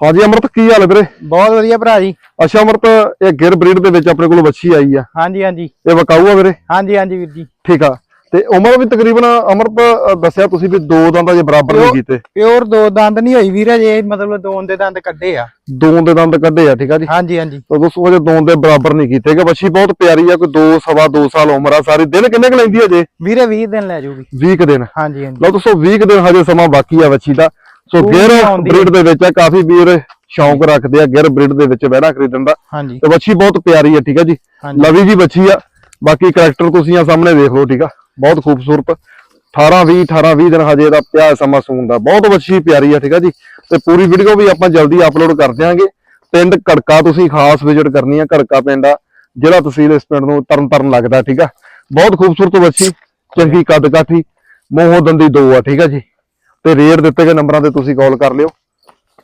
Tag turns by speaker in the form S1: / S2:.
S1: ਹਾਂਜੀ ਅਮਰਤ ਕੀ ਹਾਲ ਹੈ ਵੀਰੇ?
S2: ਬਹੁਤ ਵਧੀਆ ਭਰਾ ਜੀ।
S1: ਅੱਛਾ ਅਮਰਤ ਇਹ ਗਿਰ ਬਰੀਡ ਦੇ ਵਿੱਚ ਆਪਣੇ ਕੋਲ ਵੱਛੀ ਆਈ ਆ।
S2: ਹਾਂਜੀ ਹਾਂਜੀ।
S1: ਇਹ ਵਕਾਊ ਆ ਵੀਰੇ?
S2: ਹਾਂਜੀ ਹਾਂਜੀ ਵੀਰ ਜੀ।
S1: ਠੀਕ ਆ। ਤੇ ਉਮਰ ਵੀ ਤਕਰੀਬਨ ਅਮਰਤ ਦੱਸਿਆ ਤੁਸੀਂ ਵੀ ਦੋ ਦੰਦ ਅਜੇ ਬਰਾਬਰ ਨਹੀਂ ਕੀਤੇ।
S2: ਪਿਓਰ ਦੋ ਦੰਦ ਨਹੀਂ ਹੋਈ ਵੀਰ ਜੇ ਮਤਲਬ ਦੋ ਦੇ ਦੰਦ ਕੱਢੇ ਆ।
S1: ਦੋ ਦੇ ਦੰਦ ਕੱਢੇ ਆ ਠੀਕ ਆ ਜੀ?
S2: ਹਾਂਜੀ ਹਾਂਜੀ।
S1: ਤਾਂ ਦੋਸਤੋ ਅਜੇ ਦੋ ਦੇ ਬਰਾਬਰ ਨਹੀਂ ਕੀਤੇ ਕਿ ਵੱਛੀ ਬਹੁਤ ਪਿਆਰੀ ਆ ਕੋਈ 2 ਸਵਾ 2 ਸਾਲ ਉਮਰ ਆ ਸਾਰੀ। ਦਿਨ ਕਿੰਨੇ ਕੁ ਲੈਂਦੀ ਅਜੇ?
S2: ਵੀਰੇ 20 ਦਿਨ ਲੈ ਜੂਗੀ।
S1: 20 ਕੁ ਦਿਨ।
S2: ਹਾਂਜੀ ਹਾਂਜੀ।
S1: ਲਓ ਦੋਸਤੋ 20 ਕੁ ਦਿਨ ਹਜੇ ਸਮਾਂ ਬਾਕੀ ਆ ਵੱਛੀ ਦਾ। ਸੋ
S2: ਆ।
S1: ਬਰੀਡ ਦੇ ਵਿੱਚ ਆ ਕਾਫੀ ਵੀਰ ਸ਼ੌਂਕ ਰੱਖਦੇ ਆ ਗਿਰ ਬਰੀਡ ਦੇ ਵਿੱਚ ਬਹਿਣਾ ਖਰੀਦਣ ਦਾ। ਤੇ ਵੱਛੀ ਬਹੁਤ ਪਿਆਰੀ ਆ ਠੀਕ ਆ ਜੀ। ਲਵੀ ਜੀ ਵੱਛੀ ਆ। ਬਾਕੀ ਕਰੈਕਟਰ ਤੁਸੀਂ ਆ ਸਾਹਮਣੇ ਦੇਖ ਲਓ ਠੀਕ ਆ। ਬਹੁਤ ਖੂਬਸੂਰਤ। 18 20 18 20 ਦਿਨ ਹਜੇ ਦਾ ਪਿਆ ਹੈ ਸਮਾਂ ਸੂਣ ਦਾ। ਬਹੁਤ ਵੱਛੀ ਪਿਆਰੀ ਆ ਠੀਕ ਆ ਜੀ। ਤੇ ਪੂਰੀ ਵੀਡੀਓ ਵੀ ਆਪਾਂ ਜਲਦੀ ਅਪਲੋਡ ਕਰ ਦਿਆਂਗੇ। ਪਿੰਡ ਘੜਕਾ ਤੁਸੀਂ ਖਾਸ ਵਿਜ਼ਿਟ ਕਰਨੀ ਆ ਘੜਕਾ ਪਿੰਡ ਆ ਜ਼ਿਲ੍ਹਾ ਤਹਿਸੀਲ ਇਸ ਪਿੰਡ ਨੂੰ ਤਰਨ ਤਰਨ ਲੱਗਦਾ ਠੀਕ ਆ। ਬਹੁਤ ਖੂਬਸੂਰਤ ਵੱਛੀ ਚੰਗੀ ਕੱਦ ਕਾਠੀ ਮੂੰਹੋਂ ਦੰਦੀ ਦੋ ਆ ਠੀਕ ਆ ਜੀ। ਤੇ ਰੇਟ ਦਿੱਤੇ ਗਏ ਨੰਬਰਾਂ ਤੇ ਤੁਸੀਂ ਕਾਲ ਕਰ ਲਿਓ।